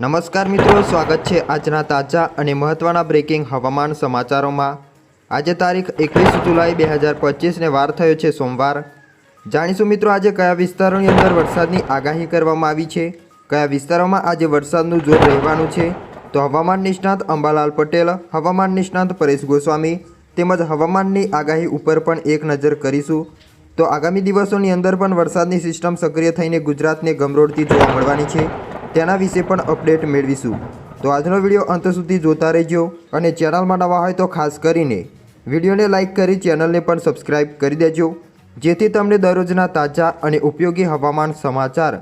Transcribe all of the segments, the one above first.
નમસ્કાર મિત્રો, સ્વાગત છે આજના તાજા અને મહત્ત્વના બ્રેકિંગ હવામાન સમાચારોમાં. આજે તારીખ એકવીસ જુલાઈ બે હજાર પચીસને વાર થયો છે સોમવાર. જાણીશું મિત્રો, આજે કયા વિસ્તારોની અંદર વરસાદની આગાહી કરવામાં આવી છે? કયા વિસ્તારોમાં આજે વરસાદનું જોર રહેવાનું છે? તો હવામાન નિષ્ણાત અંબાલાલ પટેલ, હવામાન નિષ્ણાત પરેશ ગોસ્વામી તેમજ હવામાનની આગાહી ઉપર પણ એક નજર કરીશું. તો આગામી દિવસોની અંદર પણ વરસાદની સિસ્ટમ સક્રિય થઈને ગુજરાતને ગમરોડતી જોવા મળવાની છે. તેના વિશે પણ અપડેટ મેળવીશું. તો આજનો વીડિયો અંત સુધી જોતા રહેજો અને ચેનલમાં નવા હોય તો ખાસ કરીને વિડીયોને લાઇક કરી ચેનલને પણ સબસ્ક્રાઇબ કરી દેજો, જેથી તમને દરરોજના તાજા અને ઉપયોગી હવામાન સમાચાર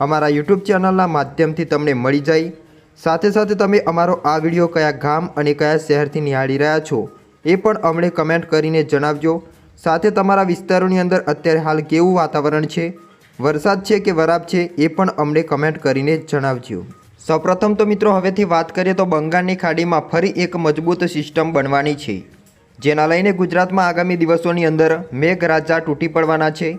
અમારા યુટ્યુબ ચેનલના માધ્યમથી તમને મળી જાય. સાથે સાથે તમે અમારો આ વીડિયો કયા ગામ અને કયા શહેરથી નિહાળી રહ્યા છો એ પણ અમને કમેન્ટ કરીને જણાવજો. સાથે તમારા વિસ્તારોની અંદર અત્યારે હાલ કેવું વાતાવરણ છે? વરસાદ છે કે વરાપ છે એ પણ અમને કમેન્ટ કરીને જણાવજો. સૌપ્રથમ તો મિત્રો હવેથી વાત કરીએ તો બંગાળની ખાડીમાં ફરી એક મજબૂત સિસ્ટમ બનવાની છે, જેના લઈને ગુજરાતમાં આગામી દિવસોની અંદર મેઘરાજા તૂટી પડવાના છે.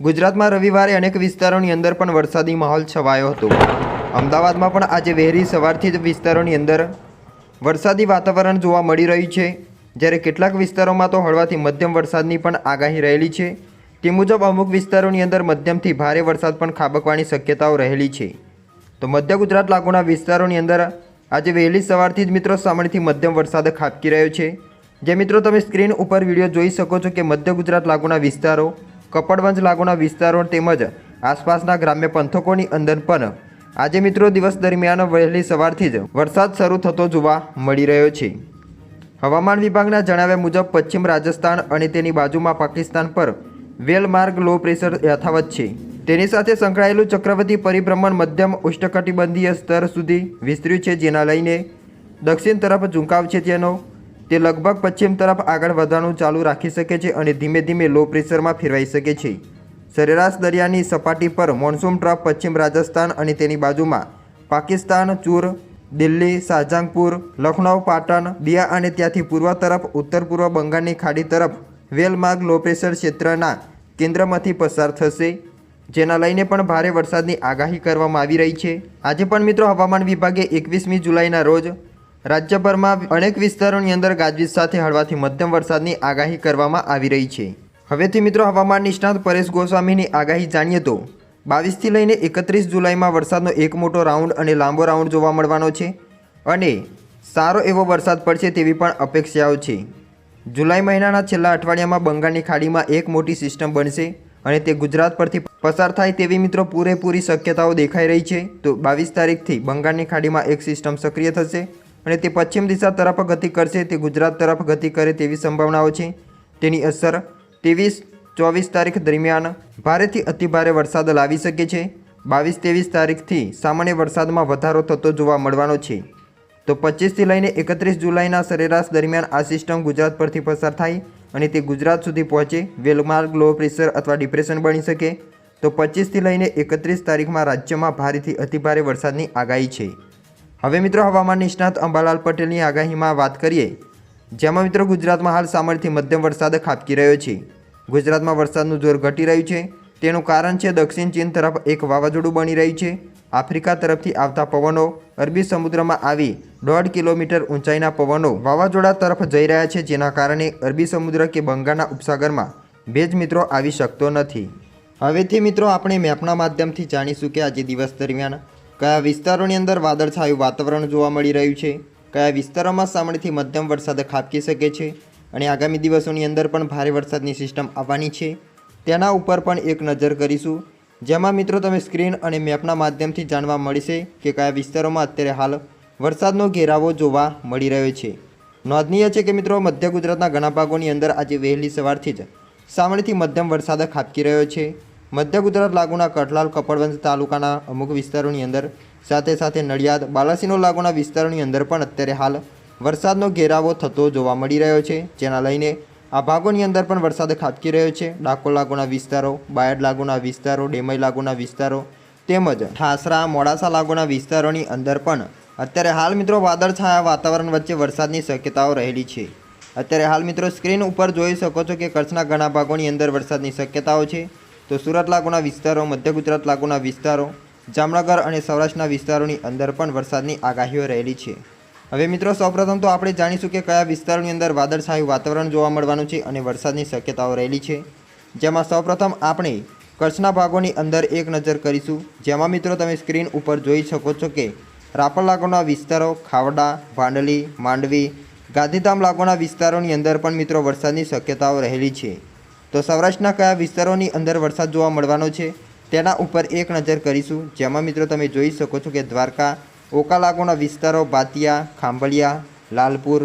ગુજરાતમાં રવિવારે અનેક વિસ્તારોની અંદર પણ વરસાદી માહોલ છવાયો હતો. અમદાવાદમાં પણ આજે વહેરી સવારથી જ વિસ્તારોની અંદર વરસાદી વાતાવરણ જોવા મળી રહ્યું છે. જ્યારે કેટલાક વિસ્તારોમાં તો હળવાથી મધ્યમ વરસાદની પણ આગાહી રહેલી છે. તે મુજબ અમુક વિસ્તારોની અંદર મધ્યમથી ભારે વરસાદ પણ ખાબકવાની શક્યતાઓ રહેલી છે. તો મધ્ય ગુજરાત લાગુના વિસ્તારોની અંદર આજે વહેલી સવારથી જ મિત્રો સામાન્યથી મધ્યમ વરસાદ ખાબકી રહ્યો છે. જે મિત્રો તમે સ્ક્રીન ઉપર વીડિયો જોઈ શકો છો કે મધ્ય ગુજરાત લાગુના વિસ્તારો, કપડવંજ લાગુના વિસ્તારો તેમજ આસપાસના ગ્રામ્ય પંથકોની અંદર પણ આજે મિત્રો દિવસ દરમિયાન વહેલી સવારથી જ વરસાદ શરૂ થતો જોવા મળી રહ્યો છે. હવામાન વિભાગના જણાવ્યા મુજબ પશ્ચિમ રાજસ્થાન અને તેની બાજુમાં પાકિસ્તાન પર વેલમાર્ગ લો પ્રેશર યથાવત છે. તેની સાથે સંકળાયેલું ચક્રવર્તી પરિભ્રમણ મધ્યમ ઉષ્ણકટિબંધીય સ્તર સુધી વિસ્તર્યું છે, જેના લઈને દક્ષિણ તરફ ઝુંકાવ છે તેનો. તે લગભગ પશ્ચિમ તરફ આગળ વધવાનું ચાલુ રાખી શકે છે અને ધીમે ધીમે લો પ્રેશરમાં ફેરવાઈ શકે છે. સરેરાશ દરિયાની સપાટી પર મોન્સૂન ટ્રફ પશ્ચિમ રાજસ્થાન અને તેની બાજુમાં પાકિસ્તાન, ચૂર, દિલ્હી, શાહજહાંગપુર લખનઉ પાટણ દિયા અને ત્યાંથી પૂર્વ તરફ ઉત્તર પૂર્વ બંગાળની ખાડી તરફ વેલમાર્ગ લો પ્રેશર ક્ષેત્રના કેન્દ્રમાંથી પસાર થશે, જેના લઈને પણ ભારે વરસાદની આગાહી કરવામાં આવી રહી છે. આજે પણ મિત્રો હવામાન વિભાગે એકવીસમી જુલાઈના રોજ રાજ્યભરમાં અનેક વિસ્તારોની અંદર ગાજવીજ સાથે હળવાથી મધ્યમ વરસાદની આગાહી કરવામાં આવી રહી છે. હવેથી મિત્રો હવામાન નિષ્ણાત પરેશ ગોસ્વામીની આગાહી જાણીએ તો, બાવીસથી લઈને એકત્રીસ જુલાઈમાં વરસાદનો એક મોટો રાઉન્ડ અને લાંબો રાઉન્ડ જોવા મળવાનો છે અને સારો એવો વરસાદ પડશે તેવી પણ અપેક્ષાઓ છે. જુલાઈ મહિનાના છેલ્લા અઠવાડિયામાં બંગાળની ખાડીમાં એક મોટી સિસ્ટમ બનશે અને તે ગુજરાત પરથી પસાર થાય તેવી મિત્રો પૂરેપૂરી શક્યતાઓ દેખાઈ રહી છે. તો બાવીસ તારીખથી બંગાળની ખાડીમાં એક સિસ્ટમ સક્રિય થશે અને તે પશ્ચિમ દિશા તરફ ગતિ કરશે, તે ગુજરાત તરફ ગતિ કરે તેવી સંભાવનાઓ છે. તેની અસર ત્રેવીસ ચોવીસ તારીખ દરમિયાન ભારેથી અતિભારે વરસાદ લાવી શકે છે. બાવીસ ત્રેવીસ તારીખથી સામાન્ય વરસાદમાં વધારો થતો જોવા મળવાનો છે. તો પચીસથી લઈને એકત્રીસ જુલાઈના સરેરાશ દરમિયાન આ સિસ્ટમ ગુજરાત પરથી પસાર થાય અને તે ગુજરાત સુધી પહોંચે, વેલમાર્ગ લો પ્રેશર અથવા ડિપ્રેશન બની શકે. તો પચીસથી લઈને એકત્રીસ તારીખમાં રાજ્યમાં ભારેથી અતિભારે વરસાદની આગાહી છે. હવે મિત્રો હવામાન નિષ્ણાત અંબાલાલ પટેલની આગાહીમાં વાત કરીએ. જેમાં મિત્રો ગુજરાતમાં હાલ સામાન્યથી મધ્યમ વરસાદ ખાબકી રહ્યો છે. ગુજરાતમાં વરસાદનું જોર ઘટી રહ્યું છે. તેનું કારણ છે દક્ષિણ ચીન તરફ એક વાવાઝોડું બની રહ્યું છે. આફ્રિકા તરફથી આવતા પવનો અરબી સમુદ્રમાં આવી દોઢ કિલોમીટર ઊંચાઈના પવનો વાવાઝોડા તરફ જઈ રહ્યા છે, જેના કારણે અરબી સમુદ્ર કે બંગાળના ઉપસાગરમાં ભેજ મિત્રો આવી શકતો નથી. હવેથી મિત્રો, આપણે મેપના માધ્યમથી જાણીશું કે આજે દિવસ દરમિયાન કયા વિસ્તારોની અંદર વાદળછાયું વાતાવરણ જોવા મળી રહ્યું છે, કયા વિસ્તારોમાં સામાન્યથી મધ્યમ વરસાદ ખાબકી શકે છે અને આગામી દિવસોની અંદર પણ ભારે વરસાદની સિસ્ટમ આવવાની છે. તેના ઉપર પણ એક નજર કરીશું. જેમાં મિત્રો, તમે સ્ક્રીન અને મેપના માધ્યમથી જાણવા મળશે કે કયા વિસ્તારોમાં અત્યારે હાલ વરસાદનો ઘેરાવો જોવા મળી રહ્યો છે. નોંધનીય છે કે મિત્રો, મધ્ય ગુજરાતના ઘણા ભાગોની અંદર આજે વહેલી સવારથી જ સામાન્યથી મધ્યમ વરસાદ ખાબકી રહ્યો છે. મધ્ય ગુજરાત લાગુના કઠલાલ કપડવંજ તાલુકાના અમુક વિસ્તારોની અંદર સાથે સાથે નડિયાદ બાલાસીનો લાગુના વિસ્તારોની અંદર પણ અત્યારે હાલ વરસાદનો ઘેરાવો થતો જોવા મળી રહ્યો છે. જેના લઈને આ ભાગોની અંદર પણ વરસાદ ખાબકી રહ્યો છે. ડાકોર લાગુના વિસ્તારો, બાયડ લાગુના વિસ્તારો, ડેમઈ લાગુના વિસ્તારો તેમજ ઠાસરા, મોડાસા લાગુના વિસ્તારોની અંદર પણ અત્યારે હાલ મિત્રો વાદળછાયા વાતાવરણ વચ્ચે વરસાદની શક્યતાઓ રહેલી છે. અત્યારે હાલ મિત્રો સ્ક્રીન ઉપર જોઈ શકો છો કે કચ્છના ઘણા ભાગોની અંદર વરસાદની શક્યતાઓ છે. તો સુરત લાગુના વિસ્તારો, મધ્ય ગુજરાત લાગુના વિસ્તારો, જામનગર અને સૌરાષ્ટ્રના વિસ્તારોની અંદર પણ વરસાદની આગાહીઓ રહેલી છે. હવે મિત્રો સૌપ્રથમ તો આપણે જાણીશું કે કયા વિસ્તારોની અંદર વાદળછાયું વાતાવરણ જોવા મળવાનું છે અને વરસાદની શક્યતાઓ રહેલી છે. જેમાં સૌપ્રથમ આપણે કચ્છના ભાગોની અંદર એક નજર કરીશું. જેમાં મિત્રો તમે સ્ક્રીન ઉપર જોઈ શકો છો કે રાપર લાગોના વિસ્તારો ખાવડા, ભાંડલી, માંડવી, ગાંધીધામ લાગોના વિસ્તારોની અંદર પણ મિત્રો વરસાદની શક્યતાઓ રહેલી છે. તો સૌરાષ્ટ્રના કયા વિસ્તારોની અંદર વરસાદ જોવા મળવાનો છે, તેના ઉપર એક નજર કરીશું. જેમાં મિત્રો તમે જોઈ શકો છો કે દ્વારકા, ઓકા લાગોના વિસ્તારો બાતિયા ખાંભળિયા લાલપુર,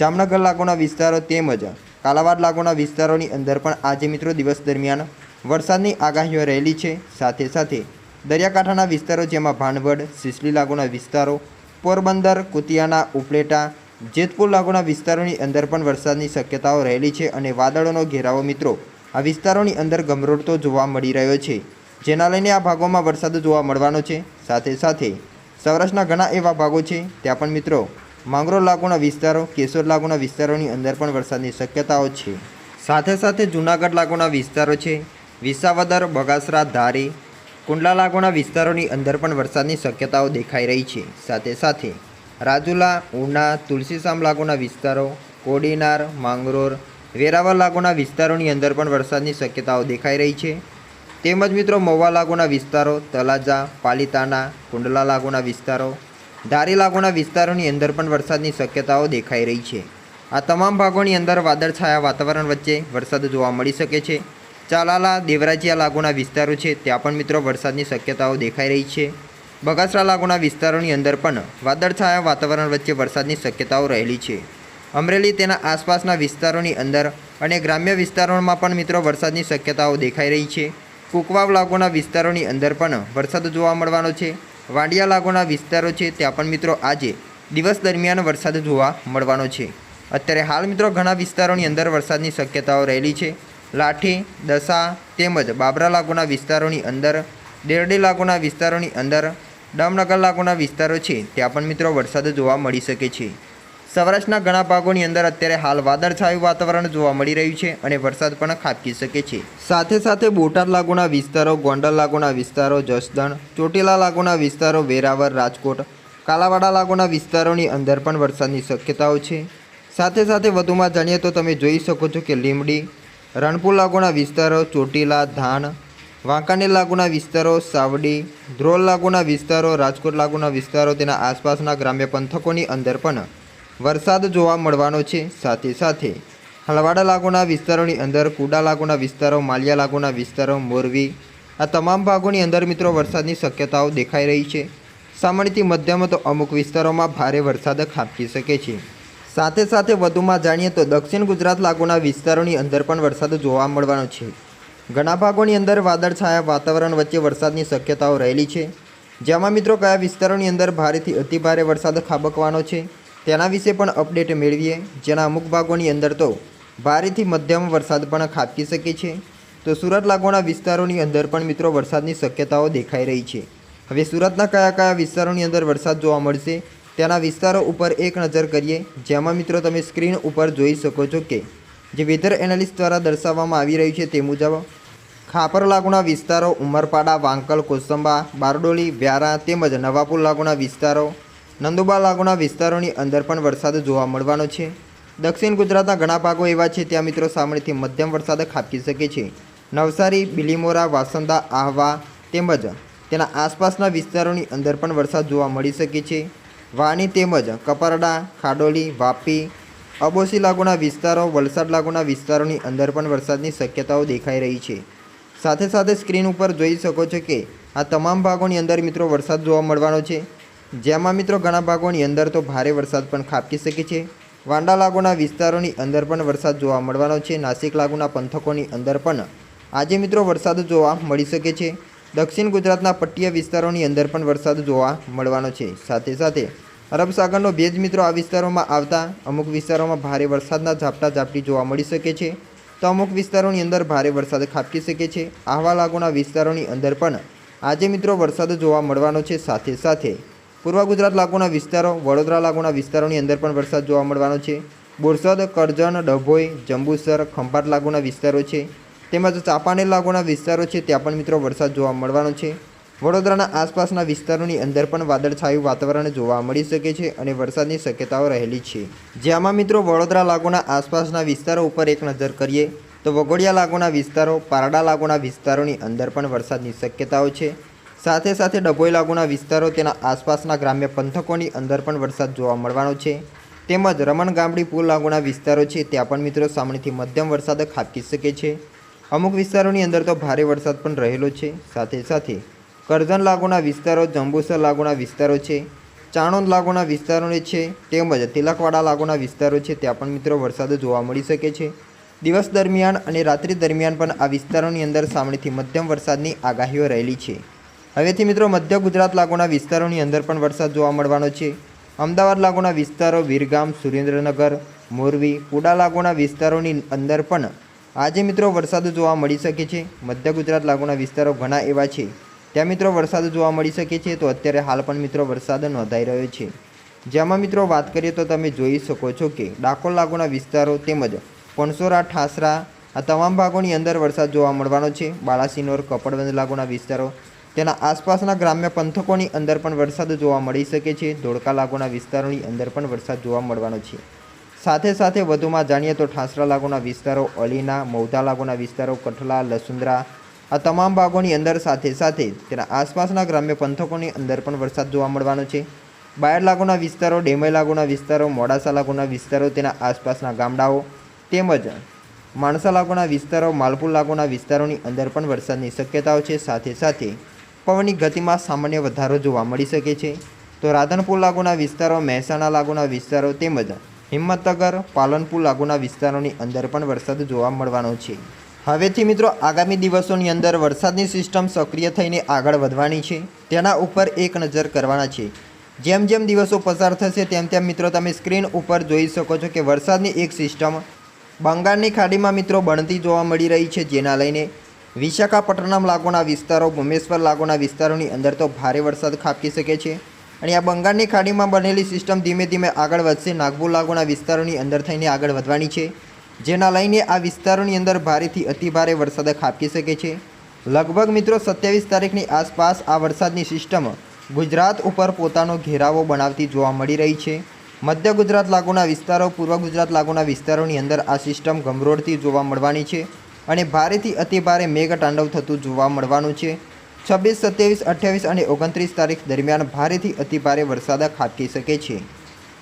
જામનગર લાગોના વિસ્તારો તેમજ કાલાવાડ લાગોના વિસ્તારોની અંદર પણ આજે મિત્રો દિવસ દરમિયાન વરસાદની આગાહીઓ રહેલી છે. સાથે સાથે દરિયાકાંઠાના વિસ્તારો જેમાં ભાનવડ, સિસલી લાગુના વિસ્તારો, પોરબંદર, કુતિયાના ઉપલેટા, જેતપુર લાગુના વિસ્તારોની અંદર પણ વરસાદની શક્યતાઓ રહેલી છે અને વાદળોનો ઘેરાવો મિત્રો. આ વિસ્તારોની અંદર ગમરોડતો જોવા મળી રહ્યો છે. જેના લઈને આ ભાગોમાં વરસાદ જોવા મળવાનો છે. સાથે સાથે સૌરાષ્ટ્રના ઘણા એવા ભાગો છે. ત્યાં પણ મિત્રો, માંગરોળ લાગુના વિસ્તારો કેશોર લાગુના વિસ્તારોની અંદર પણ વરસાદની શક્યતાઓ છે. સાથે સાથે જૂનાગઢ લાગુના વિસ્તારો છે. વિસાવદર, બગાસરા, ધારી કુંડલા લાગુના વિસ્તારોની અંદર પણ વરસાદની શક્યતાઓ દેખાઈ રહી છે. સાથે સાથે રાજુલા, ઉના, તુલસીશામ લાગુના વિસ્તારો, કોડીનાર, માંગરોળ, વેરાવળ લાગુના વિસ્તારોની અંદર પણ વરસાદની શક્યતાઓ દેખાઈ રહી છે. તેમજ મિત્રો મહુવા લાગુના વિસ્તારો, તલાજા પાલિતાના કુંડલા લાગુના વિસ્તારો, ધારી લાગુના વિસ્તારોની અંદર પણ વરસાદની શક્યતાઓ દેખાઈ રહી છે. આ તમામ ભાગોની અંદર વાદળછાયા વાતાવરણ વચ્ચે વરસાદ જોવા મળી શકે છે. ચાલાલા દેવરાજીયા લાગુના વિસ્તારો છે, ત્યાં પણ મિત્રો વરસાદની શક્યતાઓ દેખાઈ રહી છે. બગાસરા લાગુના વિસ્તારોની અંદર પણ વાદળછાયા વાતાવરણ વચ્ચે વરસાદની શક્યતાઓ રહેલી છે. અમરેલી તેના આસપાસના વિસ્તારોની અંદર અને ગ્રામ્ય વિસ્તારોમાં પણ મિત્રો વરસાદની શક્યતાઓ દેખાઈ રહી છે. કુકવાવ લાગુના વિસ્તારોની અંદર પણ વરસાદ જોવા મળવાનો છે. વાંડિયા લાગુના વિસ્તારો છે, ત્યાં પણ મિત્રો આજે દિવસ દરમિયાન વરસાદ જોવા મળવાનો છે. અત્યારે હાલ મિત્રો ઘણા વિસ્તારોની અંદર વરસાદની શક્યતાઓ રહેલી છે. લાઠી દસા તેમજ બાબરા લાગુના વિસ્તારોની અંદર, દેરડી લાગુના વિસ્તારોની અંદર, ડામનગર લાગુના વિસ્તારો છે. ત્યાં પણ મિત્રો વરસાદ જોવા મળી શકે છે. સૌરાષ્ટ્રના ઘણા ભાગોની અંદર અત્યારે હાલ વાદળછાયું વાતાવરણ જોવા મળી રહ્યું છે અને વરસાદ પણ ખાબકી શકે છે. સાથે સાથે બોટાદ લાગુના વિસ્તારો, ગોંડલ લાગુના વિસ્તારો, જસદણ, ચોટીલા લાગુના વિસ્તારો વેરાવર રાજકોટ, કાલાવાડા લાગુના વિસ્તારોની અંદર પણ વરસાદની શક્યતાઓ છે. સાથે સાથે વધુમાં જાણીએ તો તમે જોઈ શકો છો કે લીમડી રણપુર લાગુના વિસ્તારો ચોટીલા ધાન વાંકાનેર લાગુના વિસ્તારો, સાવડી, ધ્રોલ લાગુના વિસ્તારો, રાજકોટ લાગુના વિસ્તારો, તેના આસપાસના ગ્રામ્ય પંથકોની અંદર પણ વરસાદ જોવા મળવાનો છે. સાથે સાથે હળવાડા લાગુના વિસ્તારોની અંદર, કુડા લાગુના વિસ્તારો, માલિયા લાગુના વિસ્તારો મોરવી આ તમામ ભાગોની અંદર મિત્રો વરસાદની શક્યતાઓ દેખાઈ રહી છે. સામાન્યથી મધ્યમ તો અમુક વિસ્તારોમાં ભારે વરસાદ ખાબકી શકે છે. સાથે સાથે વધુમાં જાણીએ તો દક્ષિણ ગુજરાત લાગુના વિસ્તારોની અંદર પણ વરસાદ જોવા મળવાનો છે. ઘણા ભાગોની અંદર વાદળછાયા વાતાવરણ વચ્ચે વરસાદની શક્યતાઓ રહેલી છે. જેમાં મિત્રો કયા વિસ્તારોની અંદર ભારેથી અતિભારે વરસાદ ખાબકવાનો છે, તેના વિશે પણ અપડેટ મેળવીએ. જેના અમુક ભાગોની અંદર તો ભારેથી મધ્યમ વરસાદ પણ ખાબકી શકે છે. તો સુરત લાગુના વિસ્તારોની અંદર પણ મિત્રો વરસાદની શક્યતાઓ દેખાઈ રહી છે. હવે સુરતના કયા કયા વિસ્તારોની અંદર વરસાદ જોવા મળશે તેના વિસ્તારો ઉપર એક નજર કરીએ, જેમાં મિત્રો તમે સ્ક્રીન ઉપર જોઈ શકો છો કે, જે વેધર એનાલિસ્ટ દ્વારા દર્શાવવામાં આવી રહ્યું છે તે મુજબ, ખાપર લાગુના વિસ્તારો, ઉમરપાડા, વાંકલ, કોસંબા, બારડોલી, વ્યારા તેમજ નવાપુર લાગુના વિસ્તારો, નંદુબા લાગુના વિસ્તારોની અંદર પણ વરસાદ જોવા મળવાનો છે. દક્ષિણ ગુજરાતના ઘણા ભાગો એવા છે ત્યાં મિત્રો સામેથી મધ્યમ વરસાદ ખાબકી શકે છે. નવસારી, બિલીમોરા, વાસંદા, આહવા તેમજ તેના આસપાસના વિસ્તારોની અંદર પણ વરસાદ જોવા મળી શકે છે. વાણી તેમજ કપરડા, ખાડોલી, વાપી, અબોસી લાગુના વિસ્તારો, વલસાડ લાગુના વિસ્તારોની અંદર પણ વરસાદની શક્યતાઓ દેખાઈ રહી છે. સાથે સાથે સ્ક્રીન ઉપર જોઈ શકો છો કે આ તમામ ભાગોની અંદર મિત્રો વરસાદ જોવા મળવાનો છે. જેમાં મિત્રો ઘણા ભાગોની અંદર તો ભારે વરસાદ પણ ખાબકી શકે છે. વાંડા લાગુના વિસ્તારોની અંદર પણ વરસાદ જોવા મળવાનો છે. નાસિક લાગુના પંથકોની અંદર પણ આજે મિત્રો વરસાદ જોવા મળી શકે છે. દક્ષિણ ગુજરાતના પટ્ટીય વિસ્તારોની અંદર પણ વરસાદ જોવા મળવાનો છે. સાથે સાથે અરબ સાગરનો ભેજ મિત્રો આ વિસ્તારોમાં આવતા અમુક વિસ્તારોમાં ભારે વરસાદના ઝાપટા ઝાપટી જોવા મળી શકે છે. તો અમુક વિસ્તારોની અંદર ભારે વરસાદ ખાબકી શકે છે. આહવા લાગુના વિસ્તારોની અંદર પણ આજે મિત્રો વરસાદ જોવા મળવાનો છે. સાથે સાથે પૂર્વ ગુજરાત લાગુના વિસ્તારો, વડોદરા લાગુના વિસ્તારોની અંદર પણ વરસાદ જોવા મળવાનો છે. બોરસદ, કરજણ, ડભોઈ, જંબુસર, ખંભાત લાગુના વિસ્તારો છે. તેમજ ચાપાને લાગુના વિસ્તારો છે ત્યાં પણ મિત્રો વરસાદ જોવા મળવાનો છે. વડોદરાના આસપાસના વિસ્તારોની અંદર પણ વાદળછાયું વાતાવરણ જોવા મળી શકે છે અને વરસાદની શક્યતાઓ રહેલી છે. જેમાં મિત્રો વડોદરા લાગુના આસપાસના વિસ્તારો ઉપર એક નજર કરીએ, તો વગોડિયા લાગુના વિસ્તારો, પારડા લાગુના વિસ્તારોની અંદર પણ વરસાદની શક્યતાઓ છે. સાથે સાથે ડભોઈ લાગુના વિસ્તારો તેના આસપાસના ગ્રામ્ય પંથકોની અંદર પણ વરસાદ જોવા મળવાનો છે. તેમજ રમણ ગામડી પુલ લાગુના વિસ્તારો છે, ત્યાં પણ મિત્રો સામાન્યથી મધ્યમ વરસાદ ખાબકી શકે છે. અમુક વિસ્તારોની અંદર તો ભારે વરસાદ પણ રહેલો છે. સાથે સાથે કરજણ લાગુના વિસ્તારો, જંબુસર લાગુના વિસ્તારો છે. ચાણોદ લાગુના વિસ્તારો છે. તેમજ તિલકવાડા લાગુના વિસ્તારો છે. ત્યાં પણ મિત્રો વરસાદ જોવા મળી શકે છે. દિવસ દરમિયાન અને રાત્રિ દરમિયાન પણ આ વિસ્તારોની અંદર સામેથી મધ્યમ વરસાદની આગાહીઓ રહેલી છે. હવેથી મિત્રો મધ્ય ગુજરાત લાગુના વિસ્તારોની અંદર પણ વરસાદ જોવા મળવાનો છે. અમદાવાદ લાગુના વિસ્તારો, વીરગામ, સુરેન્દ્રનગર, મોરબી કુડા લાગુના વિસ્તારોની અંદર પણ આજે મિત્રો વરસાદ જોવા મળી શકે છે. મધ્ય ગુજરાત લાગુના વિસ્તારો ઘણા એવા છે. ત્યાં મિત્રો વરસાદ જોવા મળી શકે છે તો અત્યારે હાલ પણ મિત્રો વરસાદ નોંધાઈ રહ્યો છે. જેમાં મિત્રો વાત કરીએ તો તમે જોઈ શકો છો કે ડાકોર લાગુના વિસ્તારો તેમજ પણસોરા, ઠાસરા આ તમામ ભાગોની અંદર વરસાદ જોવા મળવાનો છે. બાલાસિનોર કપડવંજ લાગુના વિસ્તારો, તેના આસપાસના ગ્રામ્ય પંથકોની અંદર પણ વરસાદ જોવા મળી શકે છે. ધોળકા લાગુના વિસ્તારોની અંદર પણ વરસાદ જોવા મળવાનો છે. સાથે સાથે વધુમાં જાણીએ તો ઠાસરા લાગુના વિસ્તારો, અલીના, મૌધા લાગુના વિસ્તારો, કઠલા, લસુંદરા, આ તમામ ભાગોની અંદર સાથે સાથે તેના આસપાસના ગ્રામ્ય પંથકોની અંદર પણ વરસાદ જોવા મળવાનો છે. બાયડ લાગુના વિસ્તારો ડેમઈ લાગુના વિસ્તારો, મોડાસા લાગુના વિસ્તારો, તેના આસપાસના ગામડાઓ, તેમજ માણસા લાગુના વિસ્તારો, માલપુર લાગુના વિસ્તારોની અંદર પણ વરસાદની શક્યતાઓ છે. સાથે સાથે પવનની ગતિમાં સામાન્ય વધારો જોવા મળી શકે છે. તો રાધનપુર લાગુના વિસ્તારો, મહેસાણા લાગુના વિસ્તારો, તેમજ હિંમતનગર, પાલનપુર લાગુના વિસ્તારોની અંદર પણ વરસાદ જોવા મળવાનો છે. હવેથી મિત્રો, આગામી દિવસોની અંદર વરસાદની સિસ્ટમ સક્રિય થઈને આગળ વધવાની છે. તેના ઉપર એક નજર કરવાના છે. જેમ જેમ દિવસો પસાર થશે, તેમ તેમ મિત્રો, તમે સ્ક્રીન ઉપર જોઈ શકો છો કે વરસાદની એક સિસ્ટમ બંગાળની ખાડીમાં મિત્રો બનતી જોવા મળી રહી છે. જેના લઈને વિશાખાપટ્ટનમ લાગુના વિસ્તારો, ભુમેશ્વર લાગુના વિસ્તારોની અંદર તો ભારે વરસાદ ખાબકી શકે છે. અને આ બંગાળની ખાડીમાં બનેલી સિસ્ટમ ધીમે ધીમે આગળ વધશે. નાગપુર લાગુના વિસ્તારોની અંદર થઈને આગળ વધવાની છે. જેના લઈને આ વિસ્તારોની અંદર ભારેથી અતિભારે વરસાદ ખાબકી શકે છે. લગભગ મિત્રો સત્યાવીસ તારીખની આસપાસ આ વરસાદની સિસ્ટમ ગુજરાત ઉપર પોતાનો ઘેરાવો બનાવતી જોવા મળી રહી છે. મધ્ય ગુજરાત લાગુના વિસ્તારો, પૂર્વ ગુજરાત લાગુના વિસ્તારોની અંદર આ સિસ્ટમ ગમરોડતી જોવા મળવાની છે અને ભારેથી અતિભારે મેઘતાંડવ થતું જોવા મળવાનું છે. છવ્વીસ સત્યાવીસ અઠ્યાવીસ અને ઓગણત્રીસ તારીખ દરમિયાન ભારેથી અતિભારે વરસાદ ખાબકી શકે છે.